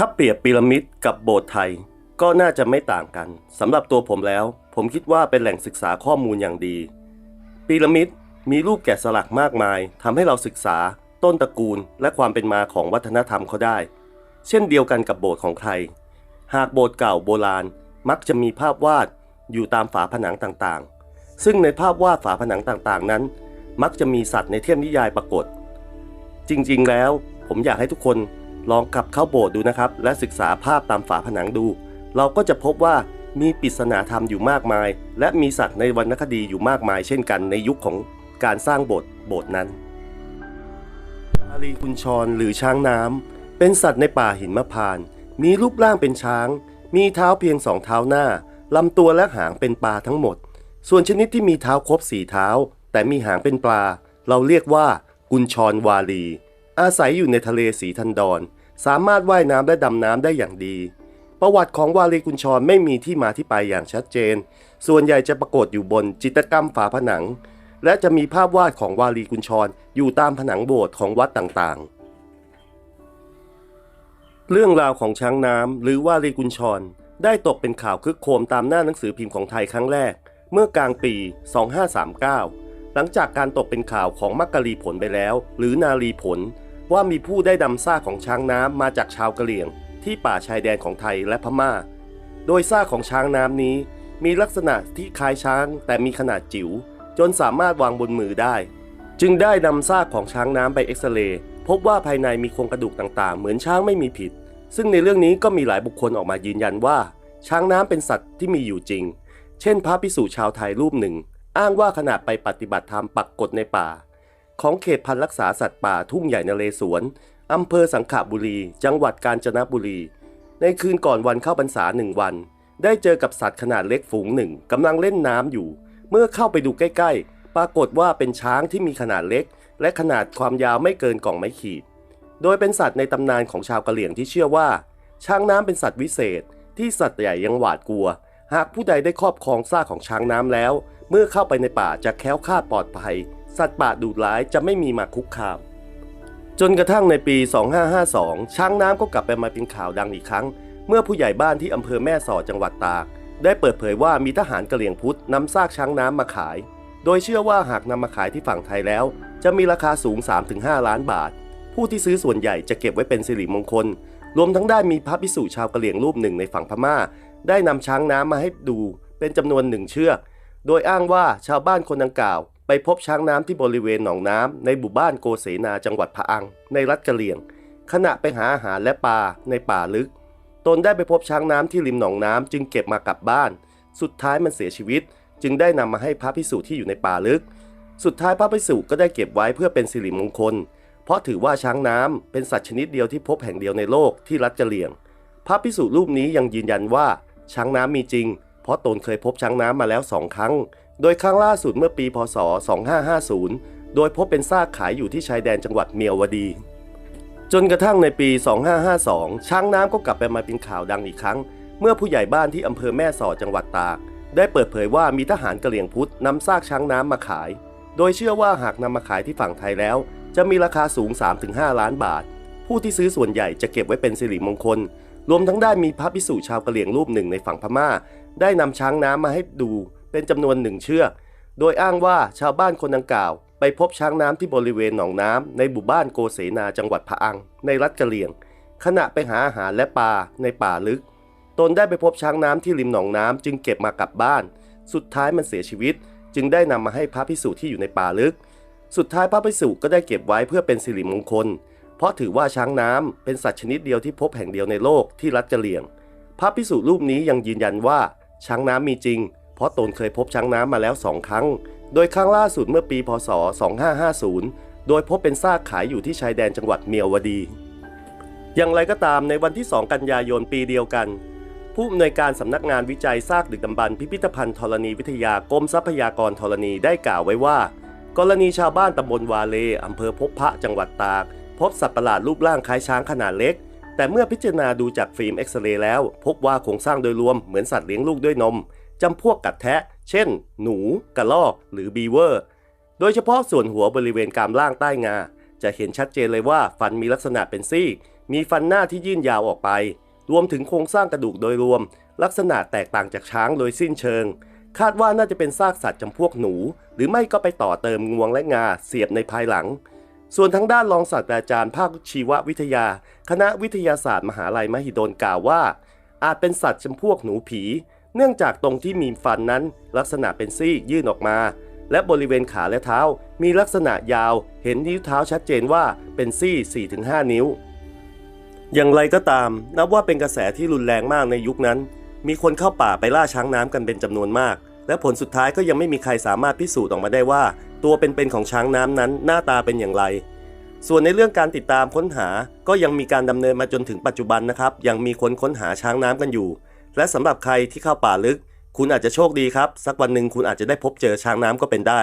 ถ้าเปรียบพีระมิดกับโบสถ์ไทย ก็น่าจะไม่ต่างกันสำหรับตัวผมแล้ว ผมคิดว่าเป็นแหล่งศึกษาข้อมูลอย่างดีพีระมิดมีรูปแกะสลักมากมายทำให้เราศึกษา ต้นตระกูลและความเป็นมาของวัฒนธรรมเขาได้ เช่นเดียวกันกับโบสถ์ของไทย หากโบสถ์เก่าโบราณมักจะมีภาพวาดอยู่ตามฝาผนังต่างๆ ซึ่งในภาพวาดฝาผนังต่างๆ นั้น มักจะมีสัตว์ในเทพนิยายปรากฏ จริงๆแล้วผมอยากให้ทุกคน ลองกลับเข้าโบสถ์ดูนะครับ และศึกษาภาพตามฝาผนังดู เราก็จะพบว่ามีปริศนาธรรมอยู่มากมาย และมีสัตว์ในวรรณคดีอยู่มากมาย เช่นกันในยุคของการสร้างโบสถ์โบสถ์นั้นอาลีกุญชรหรือช้างน้ำเป็นสัตว์ในป่าหินมะพาน มีรูปร่างเป็นช้าง มีเท้าเพียงสองเท้าหน้าลำตัวและหางเป็นปลาทั้งหมด ส่วนชนิดที่มีเท้าครบสี่เท้า แต่มีหางเป็นปลา เราเรียกว่ากุญชรวาลี อาศัยอยู่ในทะเลสีทันดอน สามารถว่ายน้ำและดำน้ำได้อย่างดี ประวัติของวาลีกุญชรไม่มีที่มาที่ไปอย่างชัดเจน ส่วนใหญ่จะปรากฏอยู่บนจิตรกรรมฝาผนัง และจะมีภาพวาดของวาลีกุญชรอยู่ตามผนังโบสถ์ของวัดต่างๆ เรื่องราวของช้างน้ำหรือวาลีกุญชรได้ตกเป็นข่าวคึกโครมตามหน้าหนังสือพิมพ์ของไทยครั้งแรก เมื่อกลางปี 2539 หลังจากการตกเป็นข่าวของมักกะลีผลไปแล้ว หรือนาลีผล ว่ามีผู้ได้นำซากของช้างน้ำมาจากชาวกะเหรี่ยง ที่ป่าชายแดนของไทยและพม่า โดยซากของช้างน้ำนี้ มีลักษณะที่คล้ายช้างแต่มีขนาดจิ๋วจนสามารถวางบนมือได้ จึงได้นำซากของช้างน้ำไปเอ็กซเรย์พบว่าภายในมีโครงกระดูกต่างๆ เหมือนช้างไม่มีผิด ซึ่งในเรื่องนี้ก็มีหลายบุคคลออกมายืนยันว่า ช้างน้ำเป็นสัตว์ที่มีอยู่จริง เช่น พระพิสุชาวไทยรูปหนึ่ง อ้างว่าขณะไปปฏิบัติธรรมปักกฎในป่า ของเขตพันธุ์รักษาสัตว์ป่าทุ่งใหญ่นเรศวรอำเภอสังขบุรี จังหวัดกาญจนบุรี ในคืนก่อนวันเข้าพรรษาหนึ่งวัน ได้เจอกับสัตว์ขนาดเล็กฝูงหนึ่งกำลังเล่นน้ำอยู่ เมื่อเข้าไปดูใกล้ ๆ ปรากฏว่าเป็นช้างที่มีขนาดเล็ก และขนาดความยาวไม่เกินกล่องไม้ขีด โดยเป็นสัตว์ในตำนานของชาวกะเหรี่ยงที่เชื่อว่า ช้างน้ำเป็นสัตว์วิเศษ ที่สัตว์ใหญ่ยังหวาดกลัว หากผู้ใดได้ครอบครองซากของช้างน้ำแล้ว เมื่อเข้าไปในป่าจะแคล้วคลาดปลอดภัย สัตว์ป่าดุร้ายจะไม่มีมาคุกคาม จนกระทั่งในปี 2552 ช้างน้ำก็กลับไปมาเป็นข่าวดังอีกครั้ง เมื่อผู้ใหญ่บ้านที่อำเภอแม่สอดจังหวัดตาก ได้เปิดเผยว่ามีทหารกะเหรี่ยงพุทธนำซากช้างน้ำมาขาย โดยเชื่อว่าหากนำมาขายที่ฝั่งไทยแล้ว จะมีราคาสูง 3-5 ล้านบาท ผู้ที่ซื้อส่วนใหญ่จะเก็บไว้เป็นสิริมงคล รวมทั้งได้มีพระพิสุชาวกะเหรี่ยงรูปหนึ่งในฝั่งพม่า ได้นำช้างน้ำมาให้ดูเป็นจำนวนหนึ่งเชือก โดยอ้างว่าชาวบ้านคนดังกล่าว ไปพบช้างน้ำที่บริเวณหนองน้ำในหมู่บ้านโกเสนาจังหวัดพะอัง ในรัฐกะเหรี่ยง ขณะไปหาอาหารและปลาในป่าลึก ตนได้ไปพบช้างน้ำที่ริมหนองน้ำจึงเก็บมากลับบ้าน สุดท้ายมันเสียชีวิต จึงได้นำมาให้พระพิสุที่อยู่ในป่าลึก สุดท้ายพระพิสุก็ได้เก็บไว้เพื่อเป็นสิริมงคล เพราะถือว่าช้างน้ำเป็นสัตว์ชนิดเดียวที่พบแห่งเดียวในโลกที่รัฐกะเหรี่ยง พระพิสุรูปนี้ยังยืนยันว่าช้างน้ำมีจริง เพราะตนเคยพบช้างน้ำมาแล้วสองครั้ง โดยครั้งล่าสุดเมื่อปีพศ 2550 โดยพบเป็นซากขายอยู่ที่ชายแดนจังหวัดเมียวดี จนกระทั่งในปี 2552 ช้างน้ำก็กลับไปมาเป็นข่าวดังอีกครั้ง เมื่อผู้ใหญ่บ้านที่อำเภอแม่สอดจังหวัดตาก ได้เปิดเผยว่ามีทหารกะเหรี่ยงพุทธนำซากช้างน้ำมาขาย โดยเชื่อว่าหากนำมาขายที่ฝั่งไทยแล้ว จะมีราคาสูง 3-5 ล้านบาท ผู้ที่ซื้อส่วนใหญ่จะเก็บไว้เป็นสิริมงคล รวมทั้งได้มีพระพิสุชาวกะเหรี่ยงรูปหนึ่งในฝั่งพม่า ได้นำช้างน้ำมาให้ดู เป็นจำนวนหนึ่งเชือก โดยอ้างว่าชาวบ้านคนดังกล่าว ไปพบช้างน้ำที่บริเวณหนองน้ำในหมู่บ้านโกเสนาจังหวัดพะอัง ในรัฐกะเหรี่ยง ขณะไปหาอาหารและปลาในป่าลึก ตนได้ไปพบช้างน้ำที่ริมหนองน้ำจึงเก็บมากลับบ้าน สุดท้ายมันเสียชีวิต จึงได้นำมาให้พระพิสุที่อยู่ในป่าลึก สุดท้ายพระพิสุก็ได้เก็บไว้เพื่อเป็นสิริมงคล เพราะถือว่าช้างน้ำเป็นสัตว์ชนิดเดียวที่พบแห่งเดียวในโลกที่รัฐกะเหรี่ยง พระพิสุรูปนี้ยังยืนยันว่าช้างน้ำมีจริง เพราะตนเคยพบช้างน้ำมาแล้วสองครั้ง โดยครั้งล่าสุดเมื่อปีพศ 2550 โดยพบเป็นซากขายอยู่ที่ชายแดนจังหวัดเมียวดี อย่างไรก็ตามในวันที่ 2 กันยายนปีเดียวกัน ผู้อำนวยการสำนักงานวิจัยซากดึกดำบรรพ์พิพิธภัณฑ์ธรณีวิทยากรมทรัพยากรธรณีได้กล่าวไว้ว่า กรณีชาวบ้านตำบลวาเลอำเภอพบพระจังหวัดตาก พบสัตว์ประหลาดรูปร่างคล้ายช้างขนาดเล็กแต่เมื่อพิจารณาดูจากฟิล์มเอ็กซเรย์แล้ว พบว่าโครงสร้างโดยรวมเหมือนสัตว์เลี้ยงลูกด้วยนม จำพวกกัดแทะ เช่น หนู กระรอก หรือบีเวอร์ โดยเฉพาะส่วนหัวบริเวณกรามล่างใต้งา จะเห็นชัดเจนเลยว่าฟันมีลักษณะเป็นซี่ มีฟันหน้าที่ยื่นยาวออกไป รวมถึงโครงสร้างกระดูกโดยรวม ลักษณะแตกต่างจากช้างโดยสิ้นเชิง คาดว่าน่าจะเป็นซากสัตว์จำพวกหนู หรือไม่ก็ไปต่อเติมงวงและงาเสียบในภายหลังส่วนทางด้านรองศาสตราจารย์ภาคชีววิทยา คณะวิทยาศาสตร์มหาลัยมหิดลกล่าวว่า อาจเป็นสัตว์จำพวกหนูผี เนื่องจากตรงที่มีฟันนั้นลักษณะเป็นซี่ยื่นออกมา และบริเวณขาและเท้ามีลักษณะยาว เห็นนิ้วเท้าชัดเจนว่าเป็นซี่ 4-5 นิ้ว อย่างไรก็ตาม นับว่าเป็นกระแสที่รุนแรงมากในยุคนั้น มีคนเข้าป่าไปล่าช้างน้ำกันเป็นจำนวนมาก และผลสุดท้ายก็ยังไม่มีใครสามารถพิสูจน์ออกมาได้ว่า ตัวเป็นๆของช้างน้ำนั้นหน้าตาเป็นอย่างไรส่วนในเรื่องการติดตามค้นหาก็ยังมีการดำเนินมาจนถึงปัจจุบันนะครับ ยังมีคนค้นหาช้างน้ำกันอยู่ และสำหรับใครที่เข้าป่าลึก คุณอาจจะโชคดีครับ สักวันหนึ่งคุณอาจจะได้พบเจอช้างน้ำก็เป็นได้